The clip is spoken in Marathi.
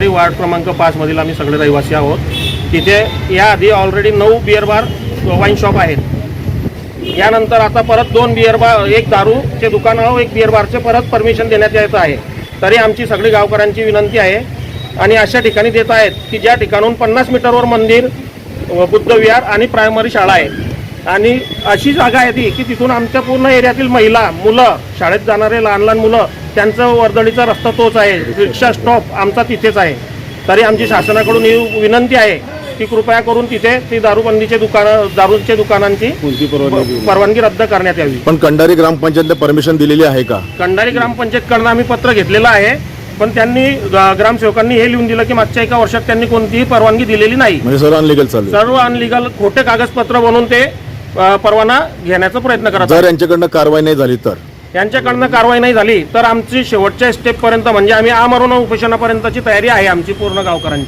वार्ड क्रमांक पाचमधील आम्ही सगळे रहिवासी आहोत. तिथे याआधी ऑलरेडी नऊ बिअर बार वाईन शॉप आहेत. यानंतर आता परत दोन बिअर बार एक दारूचे दुकान आहो एक बिअर बारचे परत परमिशन देण्यात येत आहे. तरी आमची सगळी गावकऱ्यांची विनंती आहे. आणि अशा ठिकाणी देत आहेत की ज्या ठिकाणून पन्नास मीटरवर मंदिर बुद्धविहार बुद्ध विहार आणि प्रायमरी शाळा आहे. आणि अशी जागा आहे ती की तिथून आमच्या पूर्ण एरियातील महिला मुलं शाळेत जाणारे लहान लहान मुलं त्यांचं वर्दळीचा रस्ता तोच आहे. रिक्षा स्टॉप आमचा तिथेच आहे. तरी आमची शासनाकडून ही विनंती आहे की कृपया करून तिथे ती दारूबंदीचे दुकानं दारूचे दुकानांची कोणती परवानगी परवानगी रद्द करण्यात यावी. पण कंडारी ग्रामपंचायतला परमिशन दिलेली आहे का? कंडारी ग्रामपंचायतकडनं आम्ही पत्र घेतलेलं आहे पण त्यांनी ग्रामसेवकांनी हे लिहून दिलं की मागच्या एका वर्षात त्यांनी कोणतीही परवानगी दिलेली नाही. म्हणजे सर्व अनलिगल चालू. सर्व अनलिगल खोटे कागदपत्र बनवून ते परवाना घेण्याचा प्रयत्न आहेत. जर यांच्याकडनं कारवाई नाही झाली तर? यांच्याकडनं कारवाई नाही झाली तर आमची शेवटच्या स्टेपपर्यंत म्हणजे आम्ही आमरण उपोषणापर्यंतची तयारी आहे आमची पूर्ण गावकऱ्यांची.